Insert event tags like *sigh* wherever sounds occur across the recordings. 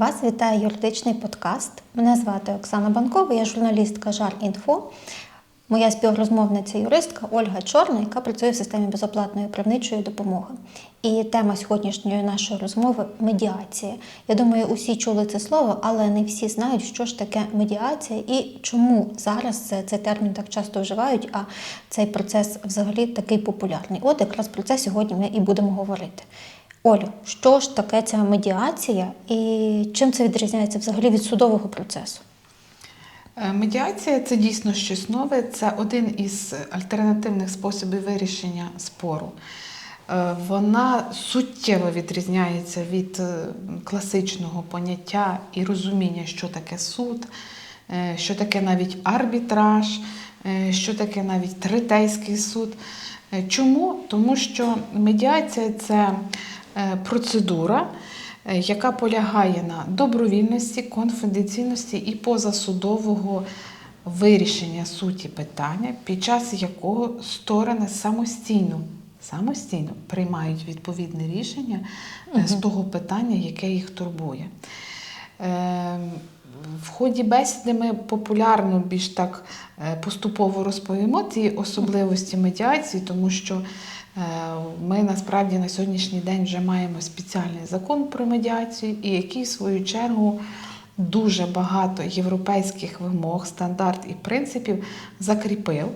Вас вітає юридичний подкаст. Мене звати Оксана Банкова, я журналістка Жар.Інфо. Моя співрозмовниця юристка Ольга Чорна, яка працює в системі безоплатної правничої допомоги. І тема сьогоднішньої нашої розмови медіація. Я думаю, усі чули це слово, але не всі знають, що ж таке медіація і чому зараз цей термін так часто вживають, а цей процес взагалі такий популярний. От якраз про це сьогодні ми і будемо говорити. Олю, що ж таке ця медіація і чим це відрізняється взагалі від судового процесу? Е, Медіація це дійсно щось нове, це один із альтернативних способів вирішення спору. Е, Вона суттєво відрізняється від е, класичного поняття і розуміння, що таке суд, що таке навіть арбітраж, що таке навіть третейський суд. Чому? Тому що медіація це процедура, е, яка полягає на добровільності, конфіденційності і позасудового вирішення суті питання, під час якого сторони самостійно, самостійно приймають відповідне рішення е, з того питання, яке їх турбує. Е, В ході бесіди ми популярно більш так е, поступово розповімо ці особливості медіації, тому що е, ми насправді на сьогоднішній день вже маємо спеціальний закон про медіацію, і який, в свою чергу, дуже багато європейських вимог, стандарт і принципів закріпив.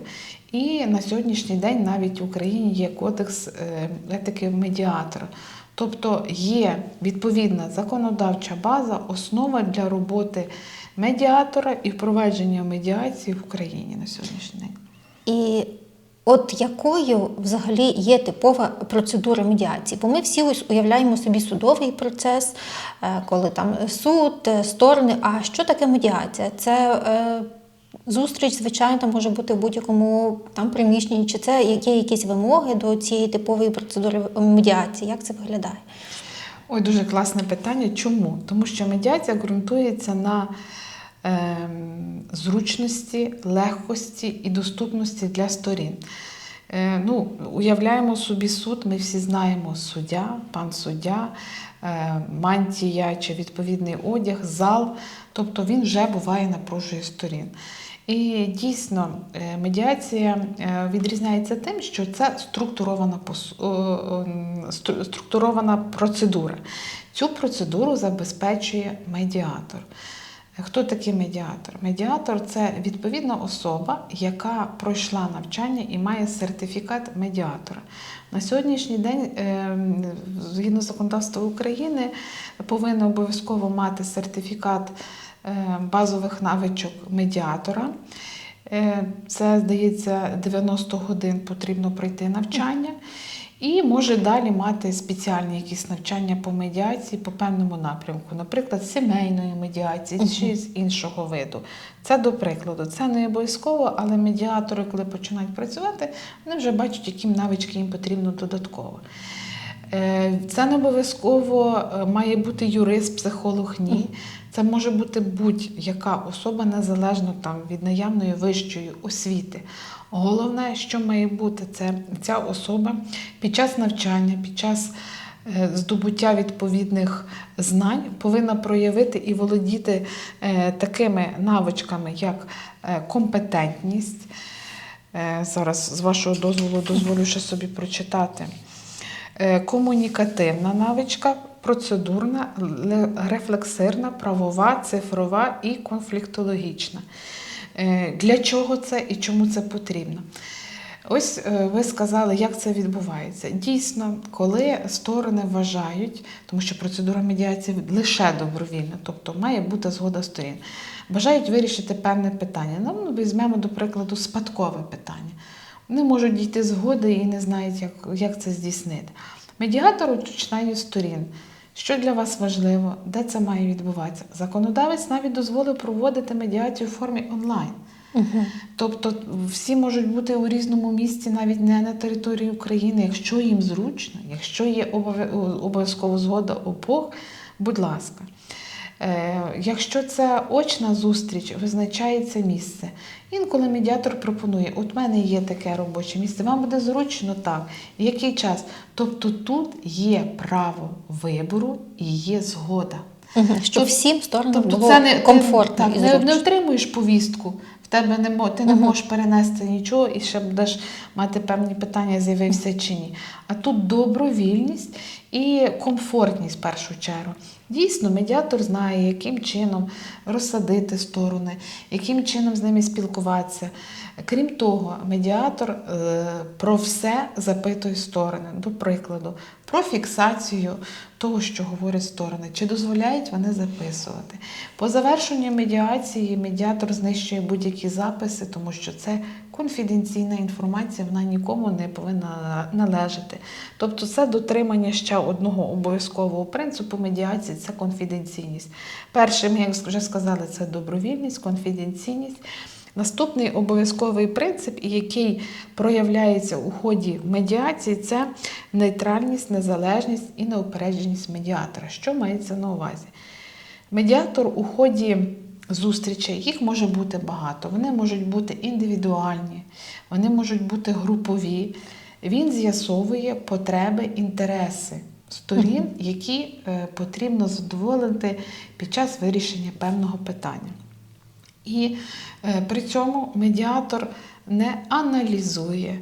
І на сьогоднішній день навіть в Україні є кодекс е, етики медіатора. Тобто є відповідна законодавча база, основа для роботи медіатора і впровадження медіації в Україні на сьогоднішній день. І от якою взагалі є типова процедура медіації? Бо ми всі ось уявляємо собі судовий процес, е, коли там суд, е, сторони. А що таке медіація? Це е, зустріч, звичайно, може бути в будь-якому там приміщенні, чи це є якісь вимоги до цієї типової процедури медіації? Як це виглядає? Ой, дуже класне питання. Чому? Тому що медіація ґрунтується на ем, зручності, легкості і доступності для сторін. Е, ну, уявляємо собі суд, ми всі знаємо суддя, пан суддя, е, мантія чи відповідний одяг, зал, тобто він вже буває напружує сторін. І дійсно е, медіація відрізняється тим, що це структурована, структурована процедура. Цю процедуру забезпечує медіатор. Хто такий медіатор? Медіатор це відповідна особа, яка пройшла навчання і має сертифікат медіатора. На сьогоднішній день, е, згідно законодавства України, повинен обов'язково мати сертифікат е, базових навичок медіатора. Е, Це, здається, 90 годин потрібно пройти навчання. І може далі мати спеціальні якісь навчання по медіації по певному напрямку, наприклад, сімейної медіації чи з іншого виду. Це до прикладу. Це не обов'язково, але медіатори, коли починають працювати, вони вже бачать, які навички їм потрібно додатково. Е, Це не обов'язково е, має бути юрист, психолог, ні. Це може бути будь-яка особа незалежно там від наявної вищої освіти. Головне, що має бути, це ця особа під час навчання, під час е, здобуття відповідних знань повинна проявити і володіти такими навичками, як компетентність. Зараз, з вашого дозволу, дозволю ще собі прочитати. Е, Комунікативна навичка, процедурна, рефлексирна, правова, цифрова і конфліктологічна. Е, Для чого це і чому це потрібно? Ось е, ви сказали, як це відбувається. Дійсно, коли сторони вважають, тому що процедура медіації лише добровільна, тобто має бути згода сторін, бажають вирішити певне питання. Ну, візьмемо, до прикладу, спадкове питання. Вони можуть дійти згоди і не знають, як, як це здійснити. Медіатор уточнає сторін. Що для вас важливо, де це має відбуватися? Законодавець навіть дозволив проводити медіацію в формі онлайн. Тобто всі можуть бути у різному місці, навіть не на території України, якщо їм зручно, якщо є обов'я- обов'язково згода обох, будь ласка. Е, Якщо це очна зустріч, визначається місце. Інколи медіатор пропонує: от в мене є таке робоче місце, вам буде зручно так. В який час? Тобто тут є право вибору і є згода. Мгм. Щоб Тоб- всім сторонам Тобто було це не комфортно ти, і так, не, зручно. не отримуєш повістку. В тебе не ти не можеш перенести нічого і ще будеш мати певні питання, з'явився чи ні. А тут добровільність і комфортність в першу чергу. Дійсно, медіатор знає, яким чином розсадити сторони, яким чином з ними спілкуватися. Крім того, медіатор е, про все запитує сторони. До прикладу, про фіксацію того, що говорять сторони, чи дозволяють вони записувати. По завершенню медіації медіатор знищує будь-які записи, тому що це конфіденційна інформація, вона нікому не повинна належати. Тобто, це дотримання ще одного обов'язкового принципу медіації це конфіденційність. Першим, як вже сказали, це добровільність, конфіденційність. Наступний обов'язковий принцип, який проявляється у ході медіації, це нейтральність, незалежність і неупередженість медіатора. Що мається на увазі? Медіатор у ході зустрічей, їх може бути багато. Вони можуть бути індивідуальні, вони можуть бути групові. Він з'ясовує потреби, інтереси сторін, *laughs* які е, потрібно задоволити під час вирішення певного питання. І е, при цьому медіатор не аналізує,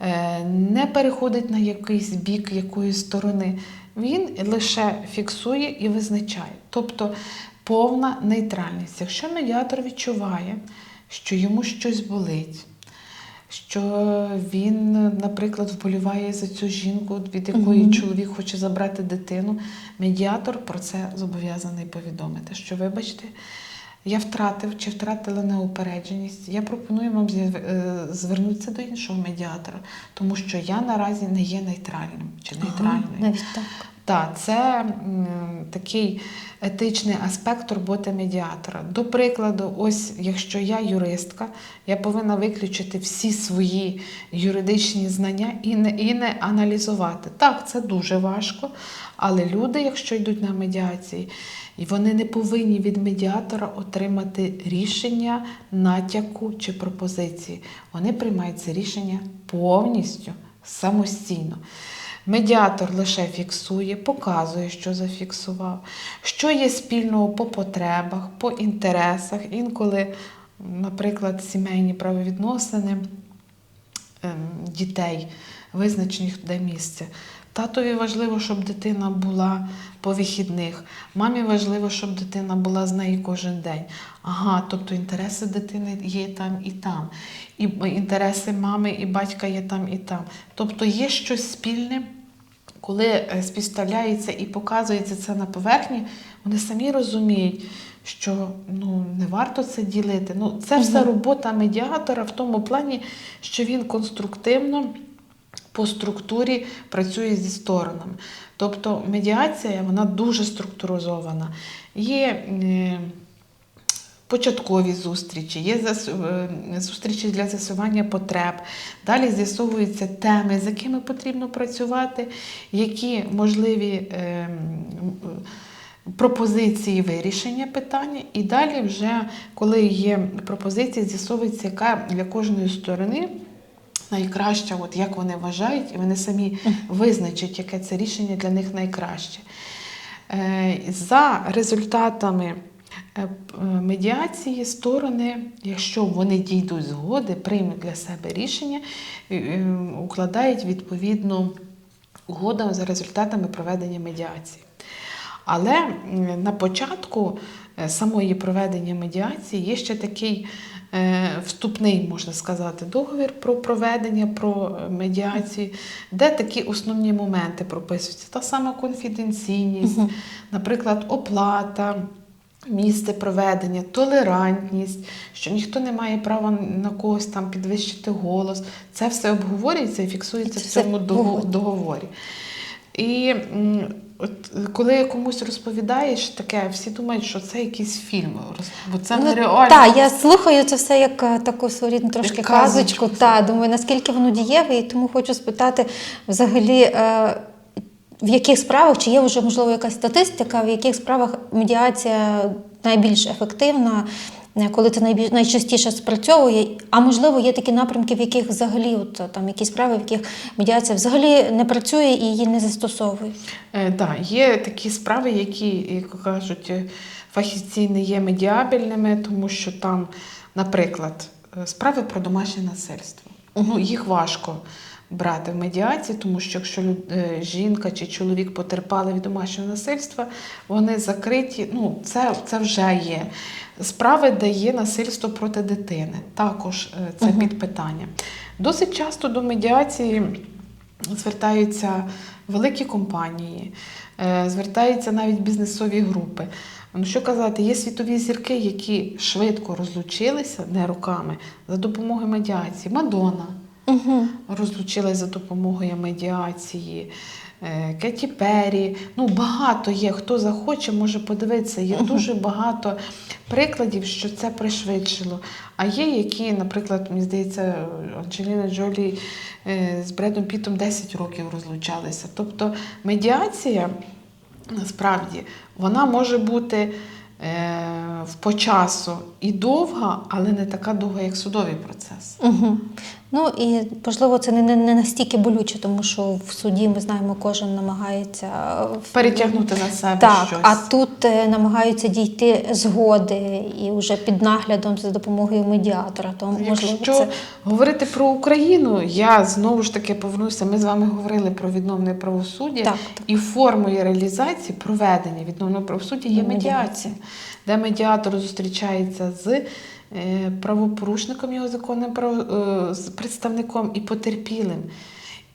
е, не переходить на якийсь бік якоїсь сторони. Він лише фіксує і визначає. Тобто повна нейтральність. Якщо медіатор відчуває, що йому щось болить, що він, наприклад, вболіває за цю жінку, від якої Мгм. чоловік хоче забрати дитину, медіатор про це зобов'язаний повідомити, що, вибачте, я втратив чи втратила неупередженість. Я пропоную вам е, звернутися до іншого медіатора, тому що я наразі не є нейтральним чи Ага, навіть так. Так, це такий етичний аспект роботи медіатора. До прикладу, ось якщо я юристка, я повинна виключити всі свої юридичні знання і не, і не аналізувати. Так, це дуже важко, але люди, якщо йдуть на медіації, вони не повинні від медіатора отримати рішення, натяку чи пропозиції. Вони приймають це рішення повністю самостійно. Медіатор лише фіксує, показує, що зафіксував, що є спільного по потребах, по інтересах. Інколи, наприклад, сімейні правовідносини дітей, визначених де місце. Татові важливо, щоб дитина була по вихідних. Мамі важливо, щоб дитина була з нею кожен день. Ага, тобто інтереси дитини є там і там. І інтереси мами і батька є там і там. Тобто є щось спільне, коли е, співставляється і показується це на поверхні, вони самі розуміють, що ну, не варто це ділити. Ну, це все робота медіатора в тому плані, що він конструктивно по структурі працює зі сторонами. Тобто медіація вона дуже структуризована. Є е, початкові зустрічі, є е, зустрічі для з'ясування потреб. Далі з'ясовуються теми, з якими потрібно працювати, які можливі. Пропозиції вирішення питання, і далі, вже коли є пропозиції, з'ясовується, яка для кожної сторони найкраща, от як вони вважають, і вони самі визначать, яке це рішення для них найкраще. Е, За результатами е, е, медіації сторони, якщо вони дійдуть згоди, приймуть для себе рішення, укладають відповідну угоду за результатами проведення медіації. Але на початку е, самої проведення медіації є ще такий е, вступний, можна сказати, договір про проведення про е, медіацію, де такі основні моменти прописуються. Та сама конфіденційність, наприклад, оплата. Місце проведення, толерантність, що ніхто не має права на когось там підвищити голос. Це все обговорюється і фіксується Це в цьому договорі. І от, коли комусь розповідаєш таке, всі думають, що це якийсь фільм, бо це Ну, нереально. Так, я слухаю це все як е, таку своєрідну трошки Як казочку. Та, думаю, наскільки воно дієве, і тому хочу спитати взагалі. е, В яких справах, чи є вже можливо якась статистика, в яких справах медіація найбільш ефективна, коли це найбільш найчастіше спрацьовує. А можливо, є такі напрямки, в яких взагалі от, е, там якісь справи, в яких медіація взагалі не працює і її не застосовують. Е, да, є такі справи, які, як кажуть, е, фахівці не є медіабельними, тому що там, наприклад, е, справи про домашнє насильство. Ну, їх важко брати в медіації, тому що якщо е, жінка чи чоловік потерпали від домашнього насильства, вони закриті. Ну, це, це вже є. Справи, де є насильство проти дитини. Також е, це під питання. Досить часто до медіації звертаються великі компанії, е, звертаються навіть бізнесові групи. Ну, що казати, є світові зірки, які швидко розлучилися не роками за допомогою медіації. Мадонна Угу. розлучилась за допомогою медіації. е, Кеті Перрі. Ну, багато є. Хто захоче, може подивитися. Є дуже багато прикладів, що це пришвидшило. А є які, наприклад, мені здається, Анджеліна Джолі е, з Бредом Пітом 10 років розлучалися. Тобто медіація насправді вона може бути е, по часу і довга, але не така довга, як судовий процес. Угу. Ну і можливо, це не, не, не настільки болюче, тому що в суді ми знаємо, кожен намагається е, Перетягнути на себе Так, щось. а тут е, намагаються дійти згоди і вже під наглядом за допомогою медіатора. Тому можливо, Якщо це говорити про Україну, я знову ж таки повернуся. Ми з вами говорили про відновлення правосуддя, Так, так. і формою реалізації проведення відновленого правосуддя є Медіація. де медіатор зустрічається з правопорушником, його законним е, представником і потерпілим.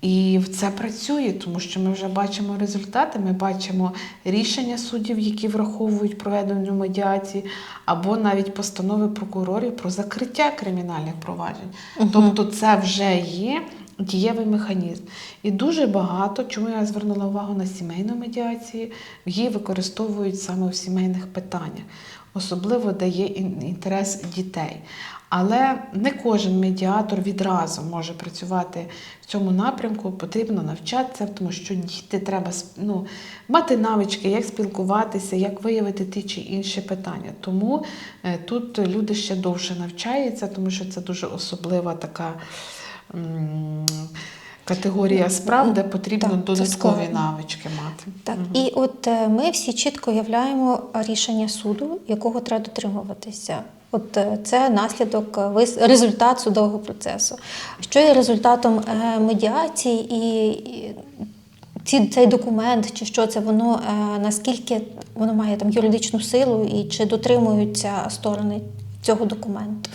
І це працює, тому що ми вже бачимо результати. Ми бачимо рішення суддів, які враховують проведену медіації, або навіть постанови прокурорів про закриття кримінальних проваджень. Тобто, це вже є дієвий механізм. І дуже багато, чому я звернула увагу на сімейну медіацію, її використовують саме в сімейних питаннях, особливо де є ін- інтерес дітей. Але не кожен медіатор відразу може працювати в цьому напрямку, потрібно навчатися, тому що діти треба ну, мати навички, як спілкуватися, як виявити ті чи інші питання. Тому е, тут люди ще довше навчаються, тому що це дуже особлива така категорія справ, де потрібно Так, додаткові навички мати. так. І от е, ми всі чітко являємо рішення суду, якого треба дотримуватися. От е, це наслідок е, результат судового процесу. Що є результатом медіації і. ці, цей документ, чи що це воно наскільки воно має там юридичну силу, і чи дотримуються сторони цього документу?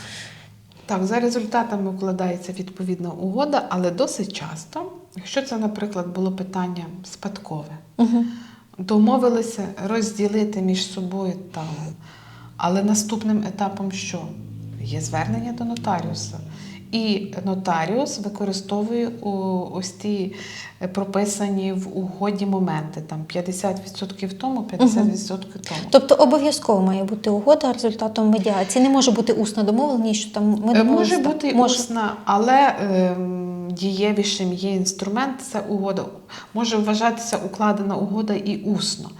Так, за результатами укладається відповідна угода, але досить часто, якщо це, наприклад, було питання спадкове, Угу. домовилися розділити між собою там. Але наступним етапом що? Є звернення до нотаріуса. І нотаріус використовує у ось ті е, прописані в угоді моменти, там 50% тому, 50% тому. Тобто обов'язково має бути угода результатом медіації. Не може бути усна домовленість, що там ми Е, Може бути може. усна, але ем, дієвішим є інструмент це угода. Може вважатися укладена угода і усно.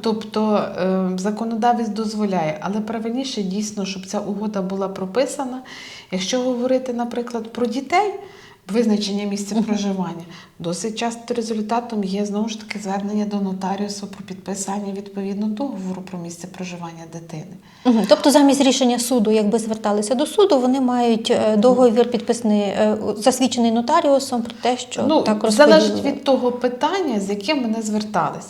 Тобто ем, законодавець дозволяє, але правильніше дійсно, щоб ця угода була прописана. Якщо говорити, наприклад, про дітей. Визначення місця проживання. Досить часто результатом є знову ж таки звернення до нотаріуса про підписання відповідного договору про місце проживання дитини. Мгм. Тобто замість рішення суду, якби зверталися до суду, вони мають е, договір підписаний, е, засвідчений нотаріусом про те, що ну, так залежить від того питання, з яким вони звертались.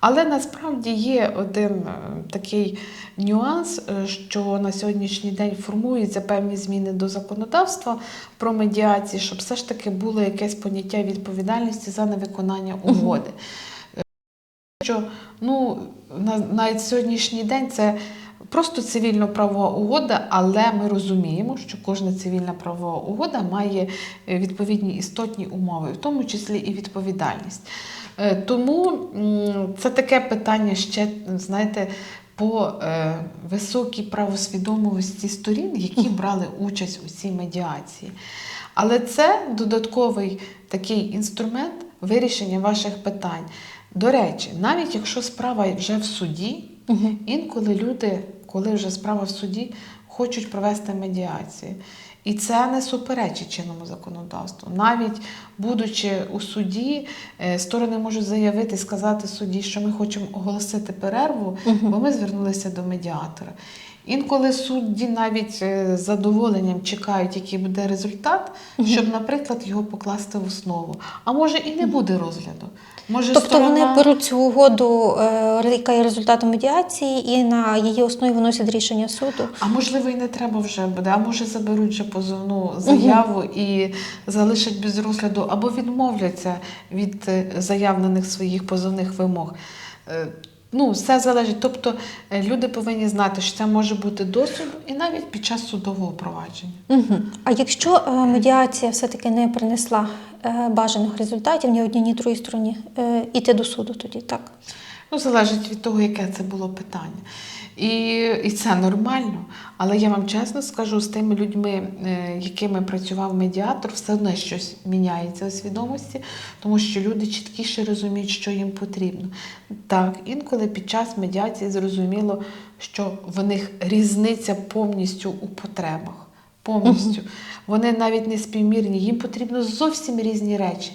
Але насправді є один е, такий нюанс, е, що на сьогоднішній день формуються певні зміни до законодавства про медіації, щоб все ж таки було якесь поняття відповідальності за невиконання угоди. Е, Що ну, на, навіть сьогоднішній день це просто цивільно-правова угода, але ми розуміємо, що кожна цивільна правова угода має е, відповідні істотні умови, в тому числі і відповідальність. Тому це таке питання ще, знаєте, по е, високій правосвідомості сторін, які брали участь у цій медіації. Але це додатковий такий інструмент вирішення ваших питань. До речі, навіть якщо справа вже в суді, інколи люди коли вже справа в суді, хочуть провести медіацію. І це не суперечить чинному законодавству. Навіть будучи у суді, е, сторони можуть заявити, сказати судді, що ми хочемо оголосити перерву, бо ми звернулися до медіатора. Інколи судді навіть е, з задоволенням чекають, який буде результат, щоб, наприклад, його покласти в основу. А може і не буде розгляду. Може, Тобто вони беруть цю угоду, е, яка є результатом медіації, і на її основі виносять рішення суду. А можливо, і не треба вже буде, а може заберуть вже позовну заяву і залишать без розгляду, або відмовляться від е, заявлених своїх позовних вимог. Ну, все залежить. Тобто е, люди повинні знати, що це може бути до і навіть під час судового провадження. Угу. А якщо е, медіація все-таки не принесла е, бажаних результатів ні одній, ні другій стороні, е, іти до суду тоді, так? Ну, залежить від того, яке це було питання. І, і це нормально. Але я вам чесно скажу, з тими людьми, е, якими працював медіатор, все одно щось міняється у свідомості, тому що люди чіткіше розуміють, що їм потрібно. Так, інколи під час медіації зрозуміло, що в них різниця повністю у потребах. Повністю. Вони навіть не співмірні, їм потрібно зовсім різні речі.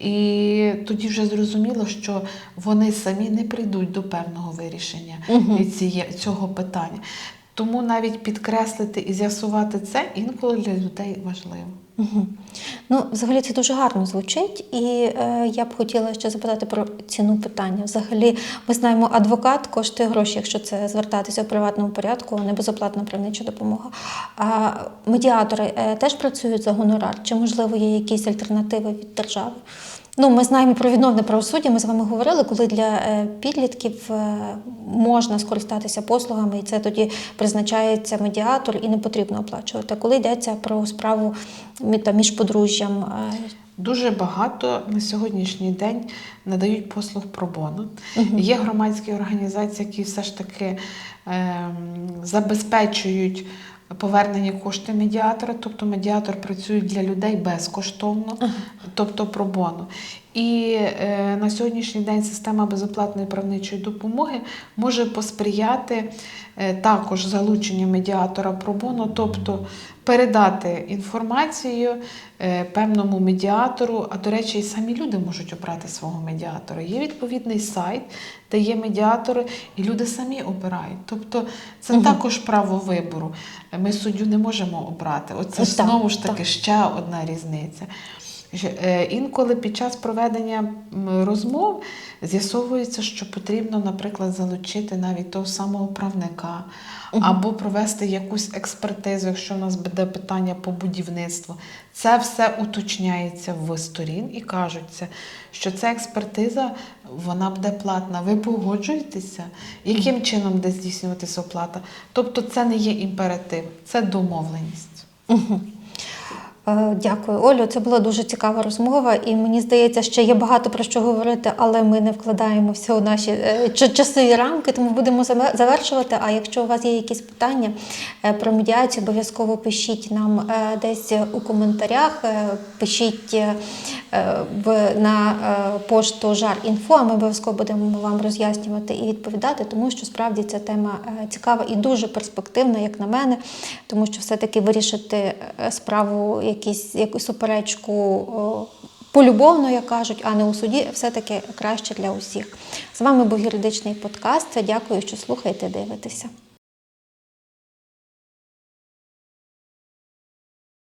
І тоді вже зрозуміло, що вони самі не прийдуть до певного вирішення ціє- цього питання. Тому навіть підкреслити і з'ясувати це інколи для людей важливо. Угу. Ну, взагалі це дуже гарно звучить, і е, я б хотіла ще запитати про ціну питання. Взагалі, ми знаємо, адвокат коштує гроші, якщо це звертатися у приватному порядку, не безоплатна правнича допомога. А медіатори е, теж працюють за гонорар, чи можливо є якісь альтернативи від держави? Ну, ми знаємо про відновне правосуддя. Ми з вами говорили, коли для е, підлітків е, можна скористатися послугами, і це тоді призначається медіатор і не потрібно оплачувати. Коли йдеться про справу між подружжям, е, Дуже багато на сьогоднішній день надають послуг пробону. Є громадські організації, які все ж таки ем, забезпечують повернення коштів медіатора, тобто медіатор працює для людей безкоштовно, тобто пробону. І е, на сьогоднішній день система безоплатної правничої допомоги може посприяти е, також залученню медіатора пробону, тобто передати інформацію е, певному медіатору. А до речі, і самі люди можуть обрати свого медіатора. Є відповідний сайт, де є медіатори, і люди самі обирають. Тобто це також право вибору. Ми суддю не можемо обрати. Оце Так, знову ж таки так. ще одна різниця. Е, Інколи під час проведення розмов з'ясовується, що потрібно, наприклад, залучити навіть того самого правника або провести якусь експертизу, якщо в нас буде питання по будівництву. Це все уточняється в сторін і кажуться, що ця експертиза вона буде платна. Ви погоджуєтеся, яким чином буде здійснюватися оплата? Тобто це не є імператив, це домовленість. Е, Дякую, Олю. Це була дуже цікава розмова, і мені здається, ще є багато про що говорити, але ми не вкладаємо все у наші е, часові рамки, тому будемо завершувати. А якщо у вас є якісь питання е, про медіацію, обов'язково пишіть нам десь у коментарях, пишіть на пошту Жар.Інфо, а ми обов'язково будемо вам роз'яснювати і відповідати, тому що справді ця тема цікава і дуже перспективна, як на мене, тому що все-таки вирішити справу, якісь, якусь суперечку полюбовно, як кажуть, а не у суді, все-таки краще для усіх. З вами був юридичний подкаст. Дякую, що слухаєте, дивитеся.